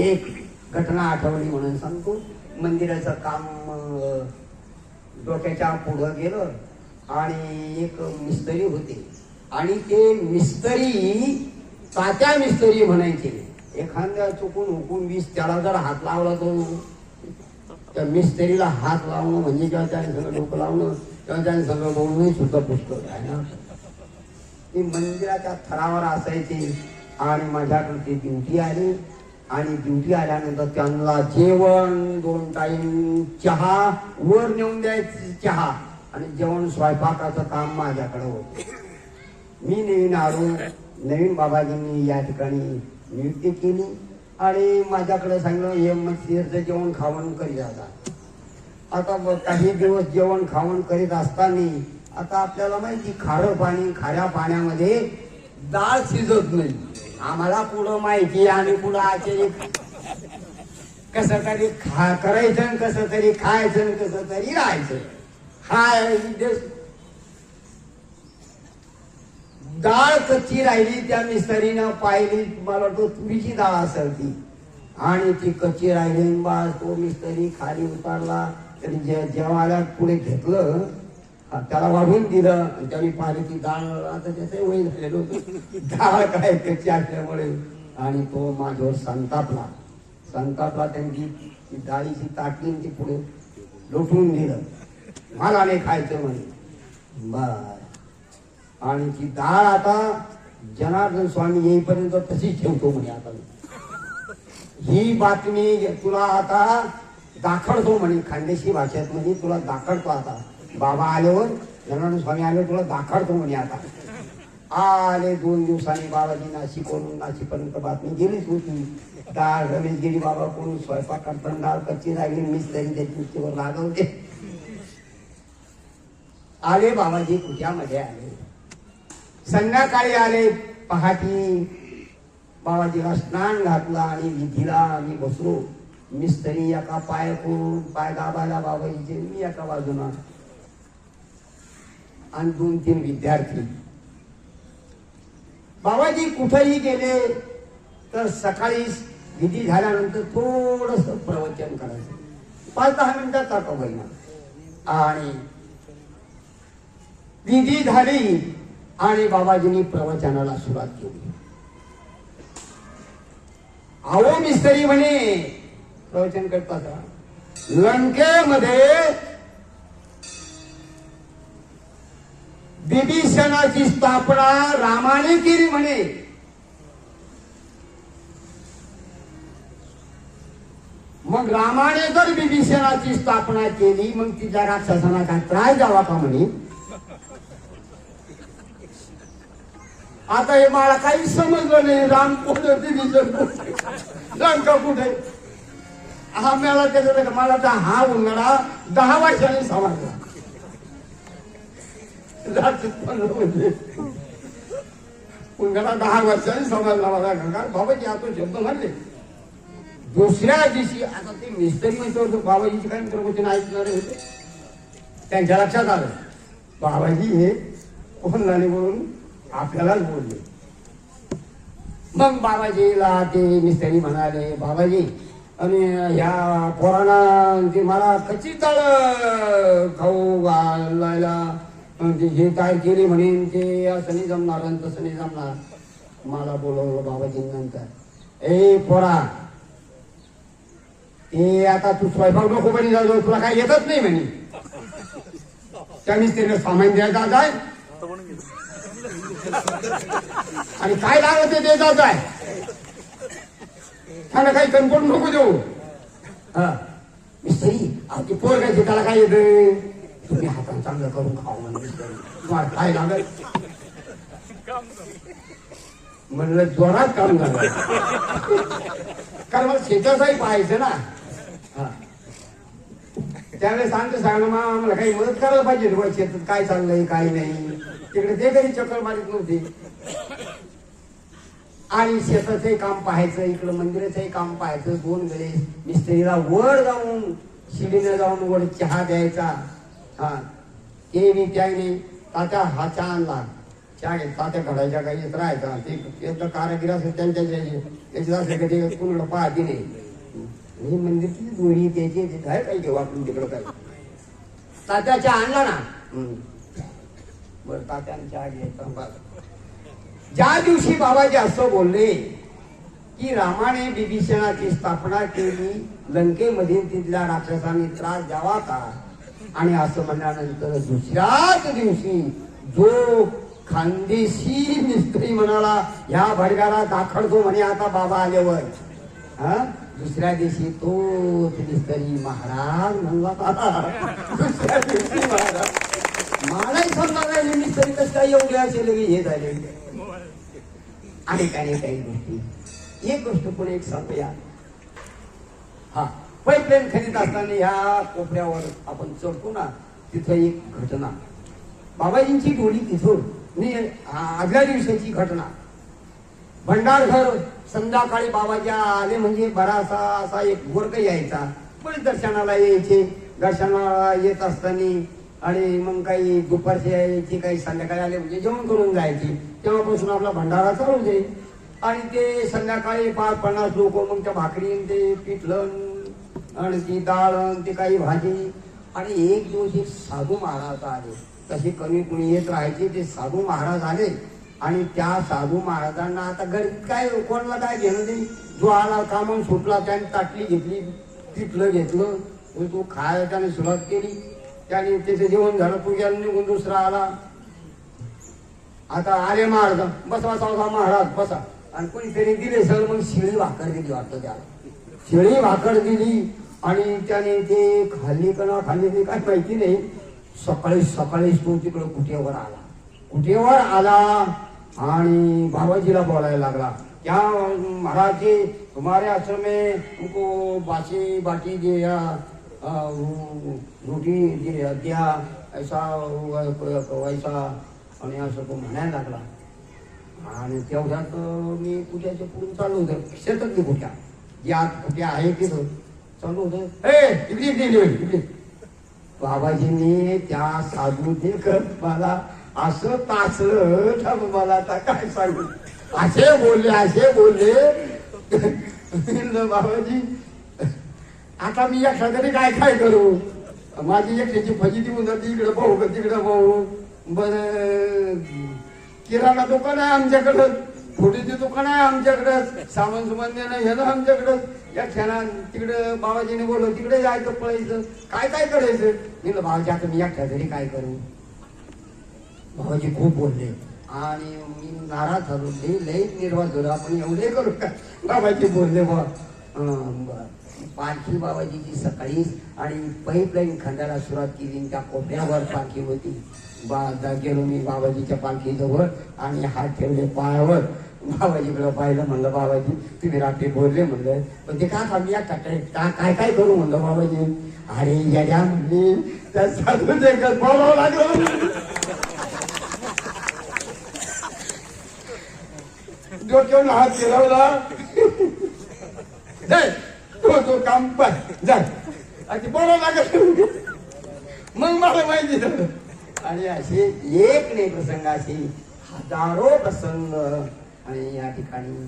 एक घटना आठवली म्हणून सांगतो. मंदिराचं काम डोक्याच्या पुढं गेलं आणि एक मिस्त्री होते. आणि ते मिस्त्री तात्या मिस्त्री म्हणायचे. एखाद्या चुकून हुकून वीस त्याला जर हात लावला तो त्या मिस्त्रीला हात लावणं म्हणजे किंवा त्याने सगळं डोकं लावणं किंवा त्याने सगळं बोलणं सुद्धा पुस्तक आहे ना. ती मंदिराच्या थरावर असायची आणि माझ्याकडे ती ड्युटी आली. आणि ड्युटी आल्यानंतर त्यांना जेवण दोन टाईम चहा वर नेऊन द्यायची चहा. आणि जेवण स्वयंपाकाचं काम माझ्याकडे होतं. मी नवीन आलो नवीन बाबाजींनी या ठिकाणी नियुक्ती केली आणि माझ्याकडे सांगितलं हे मस्तीचं जेवण खावण करीत आता. आता काही दिवस जेवण खावण करीत असताना आता आपल्याला माहिती खारं पाणी खाऱ्या पाण्यामध्ये डाळ शिजत नाही. आम्हाला पुढं माहिती आणि पुढं आचार्य. कस तरी खा करायचं कस तरी खायचं कस तरी राहायचं. हा डाळ कच्ची राहिली त्या मिस्त्रीनं पाहिली मला वाटतं तुरीची डाळ असेल ती. आणि ती कच्ची राहिली बाळ बा तो मिस्त्री खाली उतारला. तरी जे जेवायला पुढे घेतलं त्याला वाढून दिलं आणि त्याने पाहिली ती डाळ आता त्याचं वय झालेलं होतं डाळ काय त्याची असल्यामुळे. आणि तो माझ्यावर संतापला. संतापला त्यांची ती डाळीची ताटली ती पुढे लोटून दिलं. मला नाही खायचं म्हणे. बर. आणि ती डाळ आता जनार्दन स्वामी येईपर्यंत तशीच ठेवतो म्हणे आता ही बातमी तुला आता दाखवतो म्हणे. खानदेशी भाषेत म्हणे तुला दाखवतो आता. बाबा आल्यावर जनार्दन स्वामी आले तुला दाखवतो म्हणे आता. आले दोन दिवसांनी बाबाजी नाशिकवरून नाशिकपर्यंत बातमी गेलीच होती. डाळ रमेश गिरी बाबा कोण स्वयंपाक करताना डाळ कच्ची राहिली मीच तरी त्याची उच्चीवर लागवते आले बाबाजी कुट्यामध्ये आले. संध्याकाळी आले पहाटी. बाबाजीला स्नान घातला आणि विधीला आम्ही बसलो. मिस्त्री एका पाय करून पाय दाबायला बाबाजीचे मी एका बाजूला आणि दोन तीन विद्यार्थी. बाबाजी कुठेही गेले तर सकाळी विधी झाल्यानंतर थोडस प्रवचन करायचं. पाच दहा मिनिटात का आणि विधी झाली आणि बाबाजींनी प्रवचनाला सुरुवात केली. अहो मिस्त्री म्हणे प्रवचन करता लंकेमध्ये विभीषणाची स्थापना रामाने केली म्हणे. मग रामाने जर विभीषणाची स्थापना केली मग तिच्या राक्षसांना काय त्रास द्यावा का म्हणे? आता हे मला काही समजलं नाही राम कुठे विभीषण? कुठे लंका कुठे हा मला त्याचं मला तर हा उन्हाळा दहा वर्षांनी समजला रात्रीत पडलं म्हणजे उन्हाळा दहा वर्षांनी समजला मला बाबाजी आता शब्द घालले दुसऱ्या दिवशी आता ते मिस्त्री म्हणतो होतो, बाबाजीची काय प्रवचन ऐकणारे होते. त्यांच्या लक्षात आलं. बाबाजी हे कोण झाले म्हणून आपल्यालाच बोलले. मग बाबाजीला ते मिस्त्री म्हणाले बाबाजी आणि ह्या पोरांना ते मला कच्ची तळ खाऊ घालायला? ते जे काय केले म्हणेन ते असं नाही जमणार आणि तसं नाही जमणार. मला बोलवलं बाबाजींनंतर ए पोरा. ते आता तू स्वयंपाक नको पण जाऊ तुला काय येतच नाही म्हणे. त्या त्याने सामान द्यायचा जाय आणि काय लागलं ते द्यायचा जाय त्याला काही कणकोड नको देऊ. हा. मिस्त्री आमची पोर काय त्याला काय येत? तुम्ही चांगलं करून खाऊ काय लागत म्हणलं जोरात काम झालं कारण मला शेताचाही पाहायचं ना हा. त्यावेळेस सांगतो सांगणं मग आम्हाला काही मदत करायला पाहिजे बुवा शेतात काय चाललंय काय नाही तिकडे ते कधी चक्कर मारित नव्हते आणि शेताचंही काम पाहायचं इकडं मंदिराचंही काम पाहायचं दोन वेळेस मिस्त्रीला वर जाऊन शिडीने जाऊन वर चहा द्यायचा हा. ते बी त्याने तात्या हा चहा आणला चहा घेत तात्या घडायच्या काही येत राहायचा ते एकदा कारागिर असेल त्यांच्या ज्याचे त्याचे असले का ते कुणाला नाही. मी म्हणजे ती दोन्ही त्याची त्याची आहे काही हो वापरून तिकडं काय? तात्या चहा आणला ना. बरं तात्याने चहा घ्यायचा. ज्या दिवशी बाबाजी असं बोलले की रामाने बिभीषणाची स्थापना केली लंकेमध्ये तिथल्या राक्षसांनी त्रास द्यावा का? आणि असं म्हणल्यानंतर दुसऱ्याच दिवशी जो खानदेशी मिस्त्री म्हणाला ह्या भडगाला दाखडतो म्हणे आता बाबा आल्यावर. हा? दुसऱ्या दिवशी तोच मिस्त्री महाराज म्हणला दुसऱ्या दिवशी महाराज. मलाही समजा नाही मिस्त्री कसं काय एवढे असेल की हे झाले. अनेक अनेक काही गोष्टी एक गोष्ट पुढे एक सांगूया. हा. पाईपलाईन खरीद असताना ह्या कोपऱ्यावर आपण चढतो ना तिथं एक घटना. बाबाजींची डोली तिथून मी आदल्या दिवसाची घटना. भंडारघर संध्याकाळी बाबाजी आले म्हणजे बरासा असा एक वर्ग यायचा. पण दर्शनाला यायचे. दर्शनाला येत असताना आणि मग काही दुपारचे यायचे काही संध्याकाळी आले म्हणजे जेवण करून जायचे. तेव्हापासून आपला भंडारा चालू जाईल आणि ते संध्याकाळी पाच पन्नास लोक मग त्या भाकरी ते पिठलं आणि ती डाळ ती काही भाजी. आणि एक दिवस एक साधू महाराज आले. तसे कमी कुणी येत राहायचे ते साधू महाराज आले. आणि त्या साधू महाराजांना आता गरीब काय कोणाला काय घेणं नाही जो आला कामून सुटला त्याने ताटली घेतली पिठलं घेतलं. मग तो खायला त्याने सुरुवात केली. त्याने त्याचं जेवण झालं तो निघून दुसरा आला. आता आले महाराज. बसा बसा बसा महाराज बसा. आणि कोणीतरी दिले सर मग शिळी भाकर दिली वाटतं त्याला. शिळी भाकर दिली. आणि त्याने ते खाल्ली का ना खाल्ली ते काय माहिती नाही. सकाळी सकाळीच तो तिकडं कुठेवर आला. कुठेवर आला आणि बाबाजीला बोलायला लागला त्या महाराज जी तुम्हारे आश्रम में तुमको बासी बाटी दिया रोटी द्या ऐसा वैसा आणि असं तो म्हणायला लागला. आणि तेवढ्यात मी कुठ्याच्या पुढून चालू होतं. शेतातली कुठ्या जी आत कुठ्या आहे तिथं चालू होतं ए इकडे इकडे इकडे इकडे बाबाजींनी त्या साधू देखत मला. असं तासलं थांब मला आता काय सांगू. असे बोलले असे बोलले. बाबाजी आता मी एकटा तरी काय काय करू? माझी एकट्याची फजिती होऊन जाते इकडे पाहू का तिकडे पाहू. बर किराणा दुकान आहे आमच्याकडं. फोडीचे दुकान आहे आमच्याकडं. सामान सुमान देणं हे आमच्याकडं. या क्षणात तिकडं बाबाजीने बोललो तिकडे जायचं पळायचं. काय काय करायचं? मी म्हणलं, बाबाजी आता मी एकट्या तरी काय करू? बाबाजी खूप बोलले. आणि मी नाराज झालो. लई लई निर्वास झालो. आपण एवढे करू का? बाबाजी बोलले बा अं, पालखी बाबाजीची सकाळी आणि पाईपलाईन खंडाला सुरुवात केली. त्या कोपऱ्यावर पालखी होती. बा गेलो मी बाबाजीच्या पालखीजवळ आणि हात ठेवले पायावर. बाबाजीकडे पाहिलं म्हणलं बाबाजी तुम्ही रात्री बोलले म्हणलं. पण ते का थांबली या काय काय काय करू म्हणलं बाबाजी? अरे येड्या म्हणली. त्या साधूच एकच बोलावं लागलं डोक्यावर हात फिरवला. जाय तो तो काम पाय जाय. आणि बोलावं लागत मग मला माहिती झालं. आणि असे एक नाही प्रसंग असे हजारो प्रसंग. आणि या ठिकाणी.